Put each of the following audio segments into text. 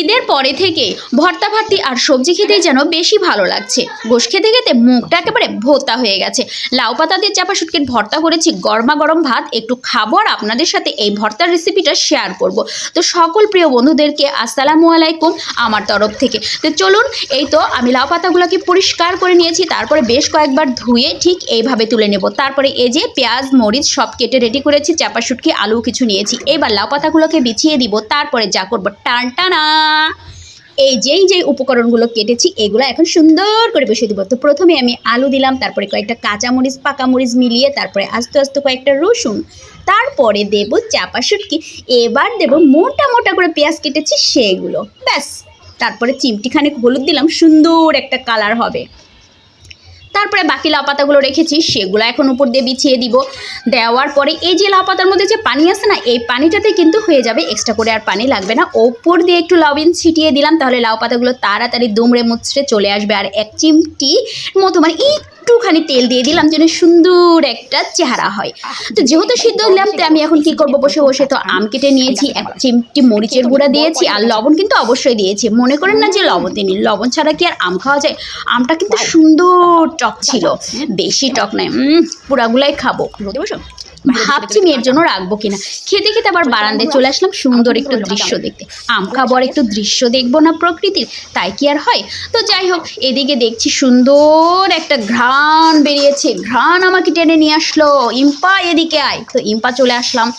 ঈদের পরে থেকে ভর্তা ভাতি আর সবজি খেতেই যেন বেশি ভালো লাগছে। গোশ খেতে খেতে মুখটা একেবারে ভোতা হয়ে গেছে। লাউ পাতা দিয়ে চাপা শুটকির ভর্তা করেছি, গরমা গরম ভাত, একটু খাব আর আপনাদের সাথে এই ভর্তার রেসিপিটা শেয়ার করব। তো সকল প্রিয় বন্ধুদেরকে আসসালামু আলাইকুম আমার তরফ থেকে। তো চলুন, এই তো আমি লাউ পাতাগুলোকে পরিষ্কার করে নিয়েছি, তারপরে বেশ কয়েকবার ধুয়ে ঠিক এইভাবে তুলে নেব। তারপরে এই যে পেঁয়াজ, মরিচ সব কেটে রেডি করেছি, চাপা শুটকি আলু কিছু নিয়েছি। এবার লাউ পাতাগুলোকে বিছিয়ে দিব, তারপরে যা করব। টান, টানা! এই যেই যেই উপকরণগুলো কেটেছি, এগুলো এখন সুন্দর করে বসিয়ে দিব। তো প্রথমে আমি আলু দিলাম, তারপরে কয়েকটা কাঁচামরিচ, পাকামরিচ মিলিয়ে তারপরে আস্তে আস্তে কয়েকটা রসুন, তারপরে দেব চাপা শুটকি, এবার দেব মোটা মোটা করে পেঁয়াজ কেটেছি, সেগুলো। ব্যাস, তারপরে চিমটিখানে হলুদ দিলাম, সুন্দর একটা কালার হবে। তারপরে বাকি লাউ পাতাগুলো রেখেছি, সেগুলো এখন উপর দিয়ে বিছিয়ে দিব। দেওয়ার পরে এই যে লাউ পাতার মধ্যে যে পানি আছে না, এই পানিটাতে কিন্তু হয়ে যাবে এক্সট্রা করে আর পানি লাগবে না। ওপর দিয়ে একটু লবিন ছিটিয়ে দিলাম, তাহলে লাউ পাতাগুলো তাড়াতাড়ি দুমড়ে মুচড়ে চলে আসবে। আর এক চিমটি মতো মানে একটুখানি তেল দিয়ে দিলাম যেন সুন্দর একটা চেহারা হয়। তো যেহেতু সিদ্ধ দিলাম তো আমি এখন কি করব? বসে বসে তো আম কেটে নিয়েছি এক চিমটি মরিচের গুঁড়া দিয়েছি আর লবণ কিন্তু অবশ্যই দিয়েছি। মনে করেন না যে লবণ দিইনি। লবণ ছাড়া কি আর আম খাওয়া যায়? আমটা কিন্তু সুন্দর টক ছিল। বেশি টক নয় পুরাগুলাই খাব। বসো ভাবছি মেয়ের জন্য রাখব কিনা। খেতে খেতে আবার বারান্দায় চলে আসলাম সুন্দর একটু দৃশ্য দেখতে। আম খাব আর একটু দৃশ্য দেখব না প্রকৃতির, তাই কি আর হয়? তো যাই হোক, এদিকে দেখছি সুন্দর একটা ঘ্রাণ বেরিয়েছে। ঘ্রাণ আমাকে টেনে নিয়ে আসলো। ইম্পা, এদিকে আয়। তো ইম্পা চলে আসলাম।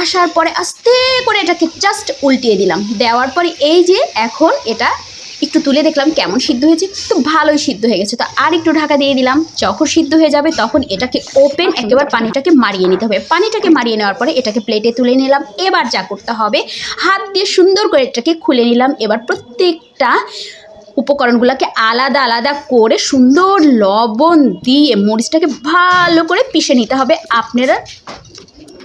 আসার পরে আস্তে করে এটাকে জাস্ট উল্টিয়ে দিলাম। দেওয়ার পরে এই যে এখন এটা একটু তুলে দেখলাম কেমন সিদ্ধ হয়েছে তো ভালোই সিদ্ধ হয়ে গেছে। তো আর একটু ঢাকা দিয়ে দিলাম যখন সিদ্ধ হয়ে যাবে তখন এটাকে ওপেন একেবারে পানিটাকে মারিয়ে নিতে হবে। পানিটাকে মারিয়ে নেওয়ার পরে এটাকে প্লেটে তুলে নিলাম। এবার যা করতে হবে হাত দিয়ে সুন্দর করে এটাকে খুলে নিলাম। এবার প্রত্যেকটা উপকরণগুলোকে আলাদা আলাদা করে সুন্দর লবণ দিয়ে মরিচটাকে ভালো করে পিষে নিতে হবে। আপনারা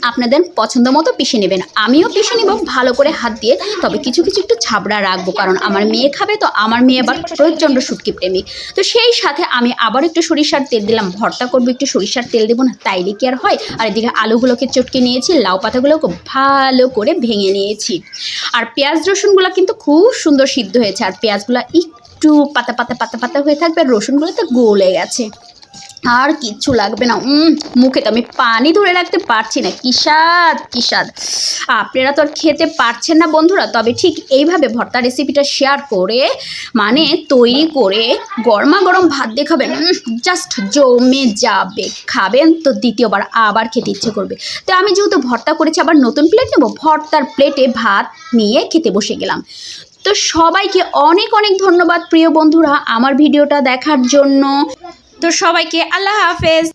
আপনাদের পছন্দ মতো পিষে নেবেন। আমিও পিষে নিব, ভালো করে হাত দিয়ে, তবে কিছু কিছু একটু ছাবড়া রাখব, কারণ আমার মেয়ে খাবে তো আমার মেয়ে আবার প্রচণ্ড শুটকি প্রেমিক তো সেই সাথে আমি আবার একটু সরিষার তেল দিলাম, ভর্তা করব, একটু সরিষার তেল দেবো না, তাইলে কি আর হয়? আর এদিকে আলুগুলোকে চটকে নিয়েছি, লাউ পাতাগুলোকে ভালো করে ভেঙে নিয়েছি। আর পেঁয়াজ রসুনগুলো কিন্তু খুব সুন্দর সিদ্ধ হয়েছে, আর পেঁয়াজগুলো একটু পাতা পাতা পাতা পাতা হয়ে থাকবে, আর রসুনগুলো তো গলে গেছে। আর কিচ্ছু লাগবে না। উম, মুখে তো আমি পানি ধরে রাখতে পারছি না। কি স্বাদ কি স্বাদ আপনারা তো আর খেতে পারছেন না বন্ধুরা। তবে ঠিক এইভাবে ভর্তা রেসিপিটা শেয়ার করে মানে তৈরি করে গরমা গরম ভাত দিয়ে খাবেন। জাস্ট জমে যাবে। খাবেন তো দ্বিতীয়বার আবার খেতে ইচ্ছে করবে। তো আমি যেহেতু ভর্তা করেছি আবার নতুন প্লেট নেব ভর্তার প্লেটে ভাত নিয়ে খেতে বসে গেলাম। তো সবাইকে অনেক অনেক ধন্যবাদ প্রিয় বন্ধুরা আমার ভিডিওটা দেখার জন্য। তো সবাইকে আল্লাহ হাফেজ।